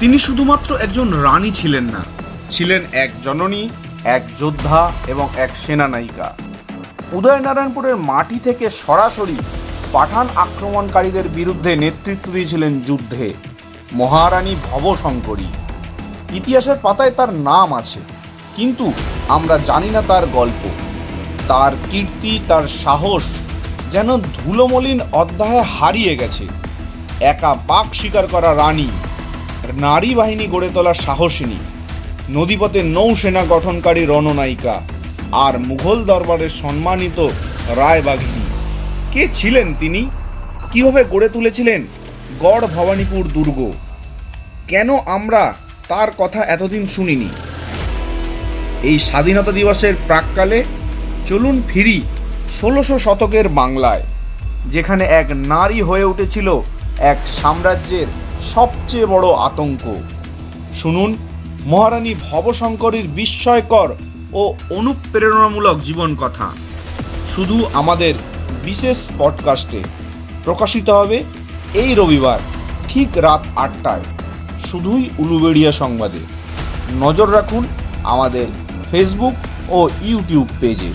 তিনি শুধুমাত্র একজন রানী ছিলেন না। ছিলেন এক জননী, এক যোদ্ধা এবং এক সেনানায়িকা। উদয়নারায়ণপুরের মাটি থেকে সরাসরি পাঠান আক্রমণকারীদের বিরুদ্ধে নেতৃত্ব দিয়েছিলেন যুদ্ধে। মহারানী ভবশঙ্করী। ইতিহাসের পাতায় তার নাম আছে, কিন্তু আমরা জানি না তার গল্প। তার কীর্তি, তার সাহস যেন ধুলোমলিন অধ্যায়ে হারিয়ে গেছে। একা বাক শিকার করা রানী নারী বাহিনী গড়ে তোলা সাহসিনী। নদীপথে নৌসেনা গঠনকারী রণনায়িকা। আর মুঘল দরবারের সম্মানিত রায়বাঘিনী কে ছিলেন তিনি? কীভাবে গড়ে তুলেছিলেন? গড় ভবানীপুর দুর্গ। কেন আমরা তার কথা এতদিন শুনিনি? এই স্বাধীনতা দিবসের প্রাককালে চলুন ফিরি ষোলোশো শতকের বাংলায়, যেখানে এক নারী হয়ে উঠেছিল এক সাম্রাজ্যের সবচেয়ে বড় আতঙ্ক। শুনুন, মহারানী ভবশঙ্করীর বিস্ময়কর ও অনুপ্রেরণামূলক জীবন কথা। শুধু আমাদের বিশেষ পডকাস্টে প্রকাশিত হবে এই রবিবার ঠিক রাত আটটায়। শুধুই উলুবেড়িয়া সংবাদে। নজর রাখুন আমাদের ফেসবুক ও ইউটিউব পেজে